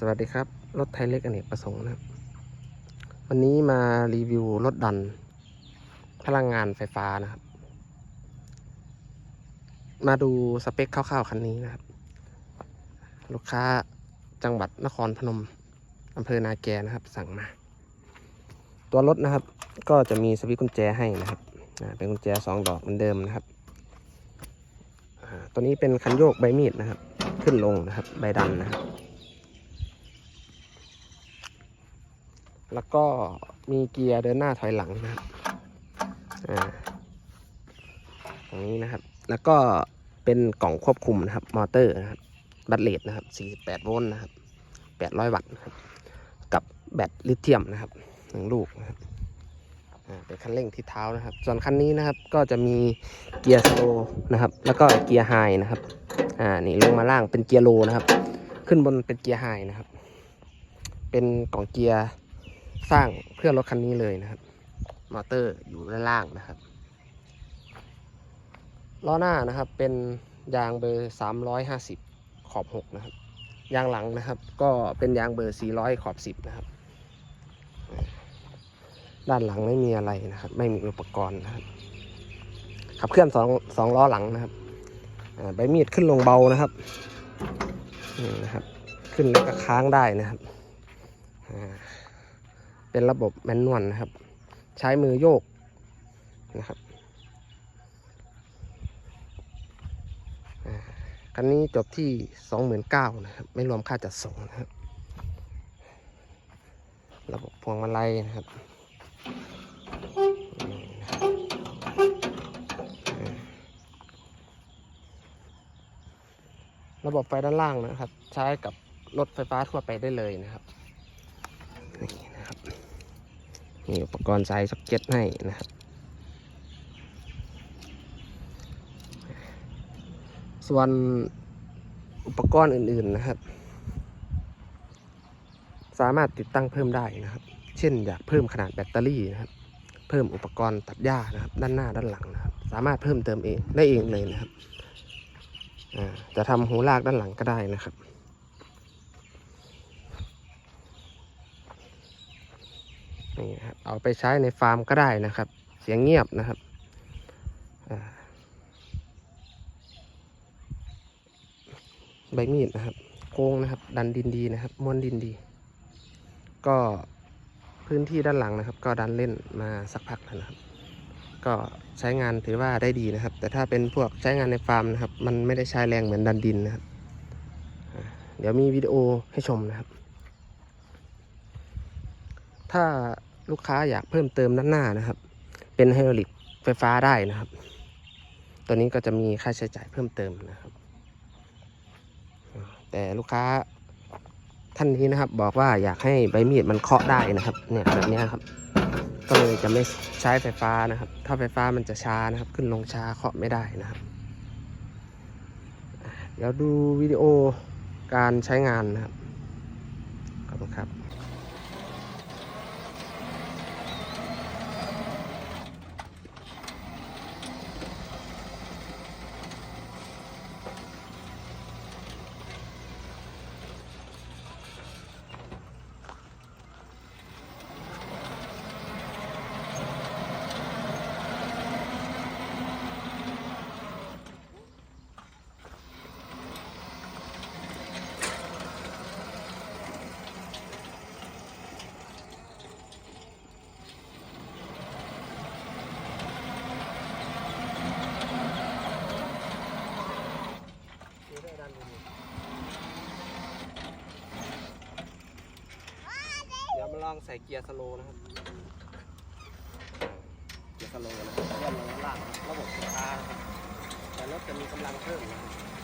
สวัสดีครับ รถไทยเล็กอเนกประสงค์นะครับ วันนี้มารีวิวรถดัน พลังงานไฟฟ้านะครับ มาดูสเปคคร่าวๆคันนี้นะครับ ลูกค้าจังหวัดนครพนมอำเภอนาแกนะครับ สั่งมา ตัวรถนะครับ ก็จะมีสวิตช์กุญแจให้นะครับเป็นกุญแจสองดอกเหมือนเดิมนะครับตัวนี้เป็นคันโยกใบมีดนะครับ ขึ้นลงนะครับ ใบดันนะครับ แล้วก็มีเกียร์เดินหน้าถอยหลังนะครับอ่าตรงนี้นะครับ แล้วก็เป็นกล่องควบคุมนะครับ มอเตอร์นะครับแบตเลดนะครับ 48 โวลต์นะครับ 800 วัตต์นะครับ กับแบตลิเธียมนะครับหนึ่งลูกนะครับอ่าเป็นคันเร่งที่เท้านะครับ ส่วนคันนี้นะครับก็จะมีเกียร์สโลนะครับ แล้วก็เกียร์ไฮนะครับ อ่า นี่ลงมาล่างเป็นเกียร์โลนะครับ ขึ้นบนเป็นเกียร์ไฮนะครับ เป็นกล่องเกียร์ สร้างเพื่อรถคันนี้เลยนะครับ มอเตอร์อยู่ด้านล่างนะครับล้อหน้านะครับเป็นยางเบอร์ 350 ขอบ 6 นะครับ ยางหลังนะครับก็เป็นยางเบอร์ 400 ขอบ 10 นะครับ ด้านหลังไม่มีอะไรนะครับ ไม่มีอุปกรณ์นะครับ ขับเคลื่อนสองสองล้อหลังนะครับใบมีดขึ้นลงเบานะครับนี่นะครับ ขึ้นแล้วก็ค้างได้นะครับอ่า เป็นระบบแมนนวลนะครับ ใช้มือโยกนะครับคันนี้จบที่สองหมื่นเก้านะครับ ไม่รวมค่าจัดส่งนะครับ ระบบพวงมาลัยนะครับนี่นะครับระบบไฟด้านล่างนะครับ ใช้กับรถไฟฟ้าทั่วไปได้เลยนะครับนี่นะครับ มีอุปกรณ์ใส่ซ็อกเก็ตให้นะครับ ส่วนอุปกรณ์อื่นๆนะครับ สามารถติดตั้งเพิ่มได้นะครับ เช่นอยากเพิ่มขนาดแบตเตอรี่นะครับ เพิ่มอุปกรณ์ตัดหญ้านะครับ ด้านหน้าด้านหลังนะครับ สามารถเพิ่มเติมเองได้เองเลยนะครับจะทำหูลากด้านหลังก็ได้นะครับ นี่นะครับเอาไปใช้ในฟาร์มก็ได้นะครับ เสียงเงียบนะครับใบมีดนะครับโค้งนะครับ ดันดินดีนะครับม้วนดินดี ก็พื้นที่ด้านหลังนะครับ ก็ดันเล่นมาสักพักแล้วนะครับ ก็ใช้งานถือว่าได้ดีนะครับ แต่ถ้าเป็นพวกใช้งานในฟาร์มนะครับ มันไม่ได้ใช้แรงเหมือนดันดินนะครับเดี๋ยวมีวิดีโอให้ชมนะครับ ถ้า ลูกค้าอยากเพิ่มเติมด้านหน้านะครับ เป็นไฮดรอลิกไฟฟ้าได้นะครับ ตัวนี้ก็จะมีค่าใช้จ่ายเพิ่มเติมนะครับ แต่ลูกค้าท่านนี้นะครับ บอกว่าอยากให้ใบมีดมันเคาะได้นะครับ เนี่ยแบบนี้ครับ ก็เลยจะไม่ใช้ไฟฟ้านะครับ ถ้าไฟฟ้ามันจะช้านะครับ ขึ้นลงช้าเคาะไม่ได้นะครับเดี๋ยวดูวิดีโอการใช้งานนะครับ ขอบคุณครับ เดี๋ยวมาลอง ใส่เกียร์สโลนะครับ เกียร์สโลนะครับเลื่อนลงข้างล่างนะครับระบบสตาร์แต่รถจะมีกำลังเพิ่มนะครับ